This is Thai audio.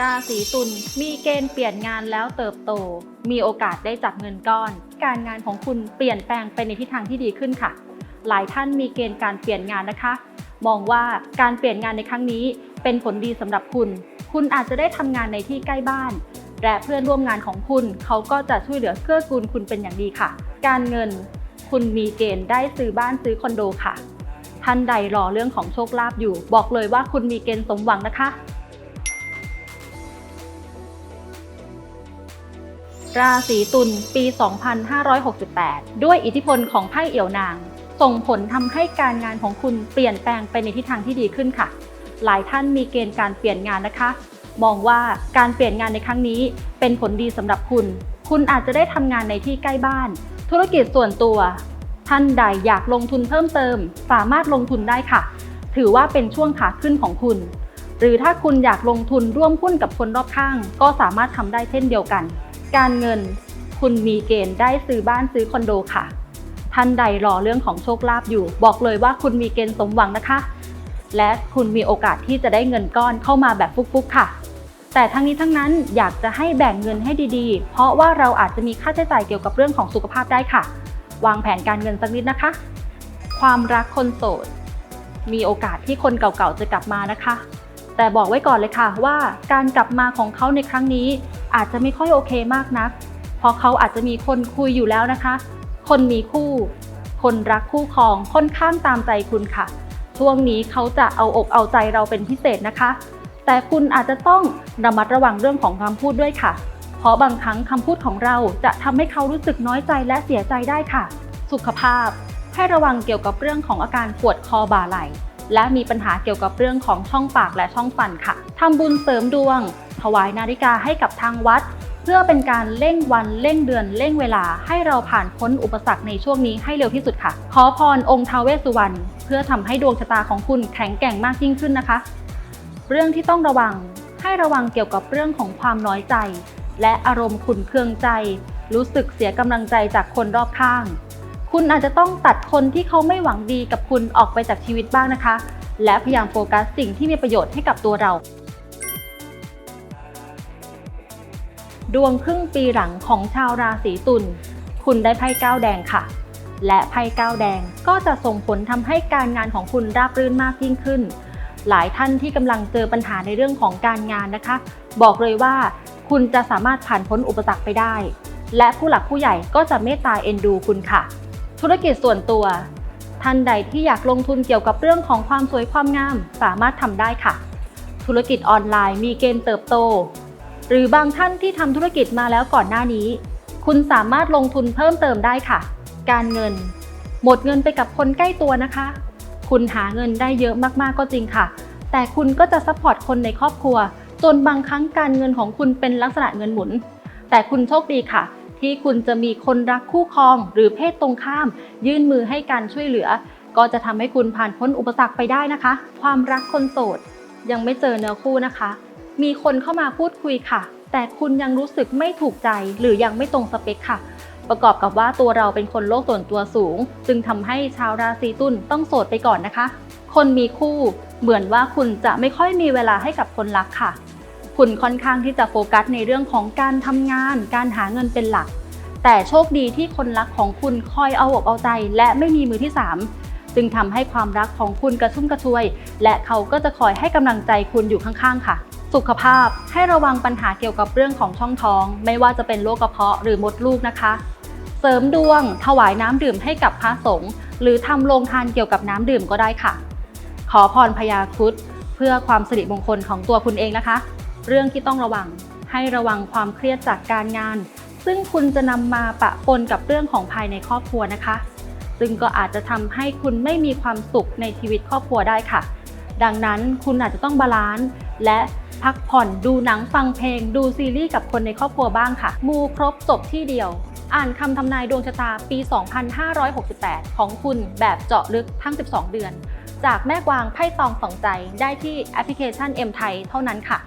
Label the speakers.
Speaker 1: ราศีตุลมีเกณฑ์เปลี่ยนงานแล้วเติบโต มีโอกาสได้จับเงินก้อน การงานของคุณเปลี่ยนแปลงไปในทิศทางที่ดีขึ้นค่ะ หลายท่านมีเกณฑ์การเปลี่ยนงานนะคะ มองว่าการเปลี่ยนงานในครั้งนี้ เป็นผลดีสำหรับคุณ คุณอาจจะได้ทำงานในที่ใกล้บ้าน และเพื่อนร่วมงานของคุณ เขาก็จะช่วยเหลือเกื้อกูลคุณเป็นอย่างดีค่ะ การเงิน คุณมีเกณฑ์ได้ซื้อบ้านซื้อคอนโดค่ะท่านใดรอเรื่องของโชคลาภอยู่ บอกเลยว่าคุณมีเกณฑ์สมหวังนะคะ ราศีตุลปี 2568 ด้วยอิทธิพลของไพ่เอี่ยวนาง ส่งผลทำให้การงานของคุณเปลี่ยนแปลงไปในทิศทางที่ดีขึ้นค่ะ หลายท่านมีเกณฑ์การเปลี่ยนงานนะคะ มองว่าการเปลี่ยนงานในครั้งนี้ เป็นผลดีสำหรับคุณ คุณอาจจะได้ทำงานในที่ใกล้บ้าน ธุรกิจส่วนตัว ท่านใดอยากลงทุนเพิ่มเติม สามารถลงทุนได้ค่ะ ถือว่าเป็นช่วงขาขึ้นของคุณหรือถ้าคุณอยากลงทุนร่วมหุ้นกับคนรอบข้าง ก็สามารถทำได้เช่นเดียวกัน การเงินคุณมีเกณฑ์ได้ซื้อบ้านซื้อคอนโดค่ะ ท่านใดรอเรื่องของโชคลาภอยู่ บอกเลยว่าคุณมีเกณฑ์สมหวังนะคะ และคุณมีโอกาสที่จะได้เงินก้อนเข้ามาแบบฟุกๆค่ะ แต่ทั้งนี้ทั้งนั้นอยากจะให้แบ่งเงินให้ดีๆ เพราะว่าเราอาจจะมีค่าใช้จ่ายเกี่ยวกับเรื่องของสุขภาพได้ค่ะ วางแผนการเงินสักนิดนะคะ ความรักคนโสด มีโอกาสที่คนเก่าๆจะกลับมานะคะ แต่บอกไว้ก่อนเลยค่ะว่าการกลับมาของเขาในครั้งนี้อาจจะไม่ค่อยโอเคมากนัก เพราะเขาอาจจะมีคนคุยอยู่แล้วนะคะ คนมีคู่ คนรักคู่ครองค่อนข้างตามใจคุณค่ะ ช่วงนี้เขาจะเอาอกเอาใจเราเป็นพิเศษนะคะ แต่คุณอาจจะต้องระมัดระวังเรื่องของคำพูดด้วยค่ะ เพราะบางครั้งคำพูดของเราจะทำให้เขารู้สึกน้อยใจและเสียใจได้ค่ะ สุขภาพให้ระวังเกี่ยวกับเรื่องของอาการปวดคอบ่าไหล่ และมีปัญหาเกี่ยวกับเรื่องของช่องปากและช่องฟันค่ะทำบุญเสริมดวง ถวายนาฬิกาให้กับทางวัด เพื่อเป็นการเร่งวันเร่งเดือนเร่งเวลาให้เราผ่านพ้นอุปสรรคในช่วงนี้ให้เร็วที่สุดค่ะ ขอพรองค์ทาวเวสสุวรรณเพื่อทำให้ดวงชะตาของคุณแข็งแกร่งมากยิ่งขึ้นนะคะ เรื่องที่ต้องระวังให้ระวังเกี่ยวกับเรื่องของความน้อยใจ และอารมณ์ขุ่นเคืองใจ รู้สึกเสียกำลังใจจากคนรอบข้าง คุณอาจจะต้องตัดคนที่เขาไม่หวังดีกับคุณออกไปจากชีวิตบ้างนะคะ และพยายามโฟกัสสิ่งที่มีประโยชน์ให้กับตัวเรา ดวงครึ่งปีหลังของชาวราศีตุลคุณได้ไพ่ก้าวแดงค่ะ และไพ่ก้าวแดงก็จะส่งผลทำให้การงานของคุณราบรื่นมากยิ่งขึ้น หลายท่านที่กำลังเจอปัญหาในเรื่องของการงานนะคะ บอกเลยว่า คุณจะสามารถผ่านพ้นอุปสรรคไปได้ และผู้หลักผู้ใหญ่ก็จะเมตตาเอ็นดูคุณค่ะ ธุรกิจส่วนตัว ท่านใดที่อยากลงทุนเกี่ยวกับเรื่องของความสวยความงาม สามารถทำได้ค่ะ ธุรกิจออนไลน์มีเกณฑ์เติบโต หรือบางท่านที่ทำธุรกิจมาแล้วก่อนหน้านี้ คุณสามารถลงทุนเพิ่มเติมได้ค่ะ การเงิน หมดเงินไปกับคนใกล้ตัวนะคะ คุณหาเงินได้เยอะมากๆก็จริงค่ะ แต่คุณก็จะซัพพอร์ตคนในครอบครัวจนบางครั้งการเงินของคุณเป็นลักษณะเงินหมุน แต่คุณโชคดีค่ะ ที่คุณจะมีคนรักคู่ครอง หรือเพศตรงข้าม ยื่นมือให้การช่วยเหลือ ก็จะทำให้คุณผ่านพ้นอุปสรรคไปได้นะคะ ความรักคนโสด ยังไม่เจอเนื้อคู่นะคะ มีคนเข้ามาพูดคุยค่ะ แต่คุณยังรู้สึกไม่ถูกใจหรือยังไม่ตรงสเปคค่ะประกอบกับว่าตัวเราเป็นคนโลกส่วนตัวสูง จึงทำให้ชาวราศีตุลต้องโสดไปก่อนนะคะ คนมีคู่เหมือนว่าคุณจะไม่ค่อยมีเวลาให้กับคนรักค่ะ คุณค่อนข้างที่จะโฟกัสในเรื่องของการทำงาน การหาเงินเป็นหลัก แต่โชคดีที่คนรักของคุณคอยเอาอกเอาใจ และไม่มีมือที่สามจึงทำให้ความรักของคุณกระชุ่มกระชวย และเขาก็จะคอยให้กำลังใจคุณอยู่ข้างๆ ค่ะ สุขภาพให้ระวังปัญหาเกี่ยวกับเรื่องของช่องท้อง ไม่ว่าจะเป็นโรคกระเพาะหรือมดลูกนะคะ เสริมดวง ถวายน้ำดื่มให้กับพระสงฆ์หรือทำโรงทานเกี่ยวกับน้ำดื่มก็ได้ค่ะ ขอพรพญาครุฑเพื่อความสิริมงคลของตัวคุณเองนะคะ เรื่องที่ต้องระวัง ให้ระวังความเครียดจากการงาน ซึ่งคุณจะนำมาปะปนกับเรื่องของภายในครอบครัวนะคะ ซึ่งก็อาจจะทำให้คุณไม่มีความสุขในชีวิตครอบครัวได้ค่ะ ดังนั้นคุณอาจจะต้องบาลานซ์และพักผ่อนดูหนังฟังเพลง ดูซีรีส์กับคนในครอบครัวบ้างค่ะ มูครบจบที่เดียว อ่านคำทำนายดวงชะตาปี 2568 ของคุณแบบเจาะลึกทั้ง 12 เดือน จากแม่กวางไพ่ตองสองใจได้ที่แอปพลิเคชัน M ไทยเท่านั้นค่ะ